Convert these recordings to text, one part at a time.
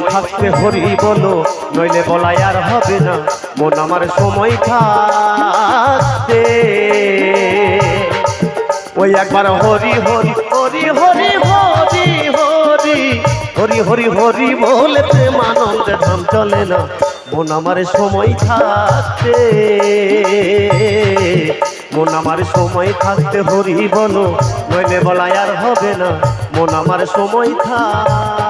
থাকতে হরি বলো, নইলে বলাই আর হবে না। মন আমার সময় থাকতে। ওই একবার হরি হরি হরি হরি হরি হরি হরি হরি হরি বলে প্রেমানন্দে ধাম চলে না। মন আমার সময় থাকতে। মন আমার সময় থাকতে হরি বলো, নইলে বলাই আর হবে না। মন আমার সময় থাকতে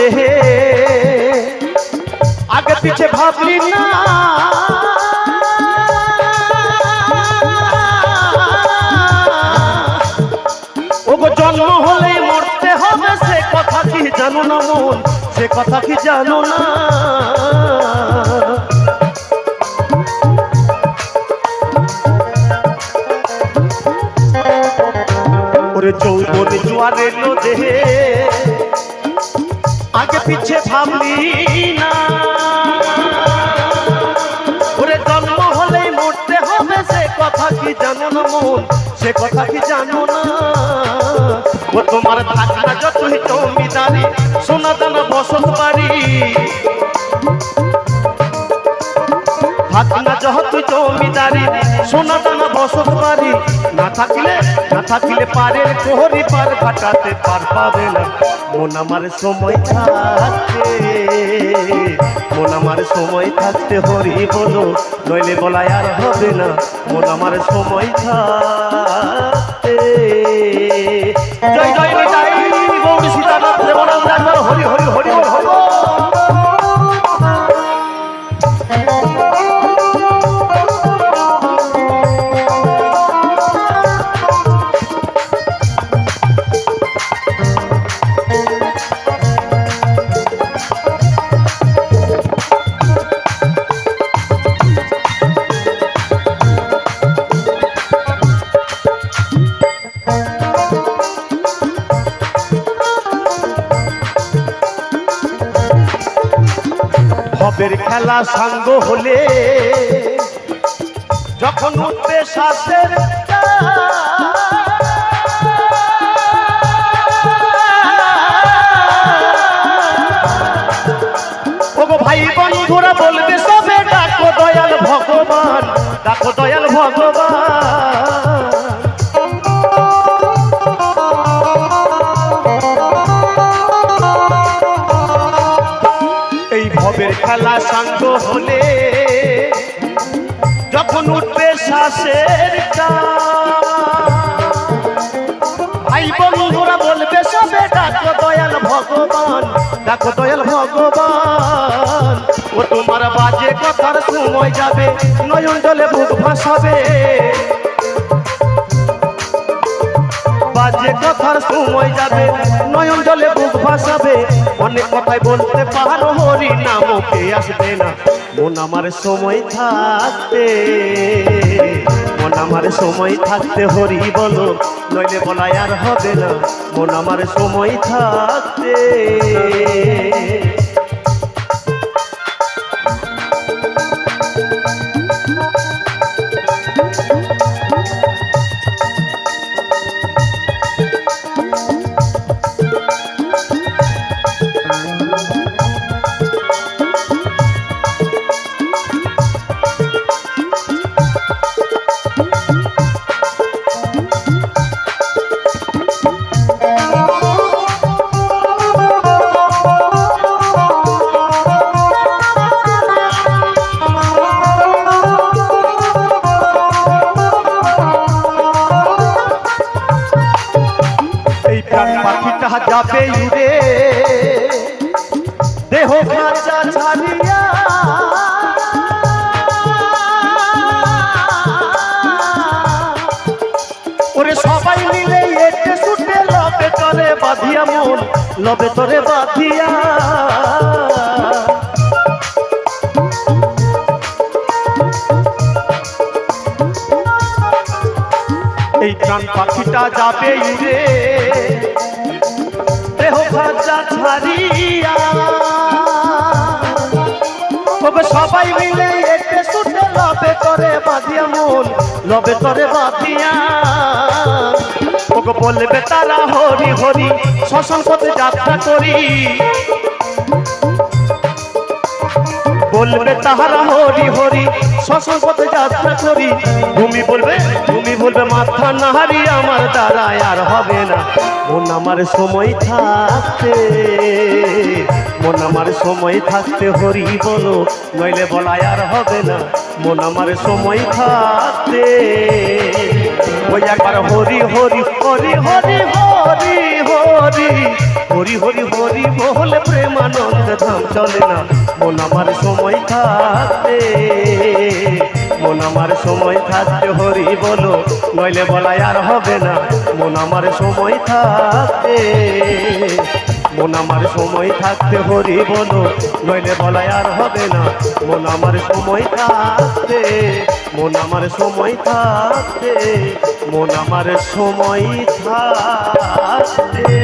দেহে আগে পিছে ভাবলি না। ওগো জন্ম হলে মরতে হবে, সে কথা কি জানো না মন? সে কথা কি জানো না? ওরে যৌবন জোয়ার এলো দেহে আগে পিছে ভাবলি না। ওরে জন্ম হলেই মরতে হবে, সে কথা কি জানো না মন? সে কথা কি জানো না? ও তোমার থাকা যতই জমিদারি সোনা দানা বসত বাড়ি। থাকনা যত জমিদারি। সোনা দানা বসত বাড়ি। না থাকলে না থাকলে পারে কোহরি পার ঘাটাতে পার পাবে না। মন আমার সময় থাকতে, মন আমার সময় থাকতে হরি বলো, নইলে বলাই আর হবে না। মন আমার সময় থাকতে। জয় জয় জয় গৌরী সীতানাথ দেবনাথ হরি হরি। ভবের খেলা সাঙ্গ হলে যখন উঠবে শ্বাসের ভাই বন্ধুরা, বলবে সবে, ডাকো দয়াল ভগবান, ডাকো দয়াল ভগবান। খেলা সাঙ্গ হলে যখন উঠবে শ্বাসের ভাই বন্ধুরা বলবে, সবে ডাকো দয়াল ভগবান, ডাকো দয়াল ভগবান। ও তোমার বাজে কথার সময় যাবে নয়ন জলে বুক ভাসাবে। বাজে কথার সময় যাবে, নয়ন জলে বুক ভাসাবে। অনেক কথাই বলতে পারো হরি নামকে আসবে না। মন আমার সময় থাকতে, মন আমার সময় থাকতে হরি বলো, নইলে বলাই আর হবে না। মন আমার সময় থাকতে। প্রাণ পাখিটা যাবে উড়ে। দেহ কাঁচা ছাড়িয়া। ওরে সবাই মিলে এটে ছুটে লবে চলে বাঁধিয়া মন, লবে তোরে বাঁধিয়া। পাখিটা যাবে উড়ে। দেহ ভাজা ছাড়িয়া। তবে সবাই মিলে এতে শুনে লবে করে বাঁধিয়া মন, লবে করে বাঁধিয়া। ওকে বলবে তারা হরি হরি, শ্মশান পথে যাত্রা করি। বলবে তাহারা হরি হরি শ্মশান পথে যাত্রা করি। তুমি বলবে তুমি বলবে, মাথা নাহারি আমার দ্বারা আর হবে না। মন আমার সময় থাকতে, মন আমার সময় থাকতে হরি বলো, নইলে বলাই আর হবে না। মন আমার সময় থাকতে, ওই একবার হরি হরি হরি হরি হরি হরি হরি হরি হরি বলে প্রেমানন্দ ধাম চলে না। মন আমার সময় থাকতে, মন আমার সময় থাকতে হরি বলো, নইলে বলাই আর হবে না। মন আমার সময় থাকতে, মন আমার সময় থাকতে হরি বলো, নইলে বলাই আর হবে না। মন আমার সময় থাকতে, মন আমার সময় থাকতে মন আমার সময় থাকতে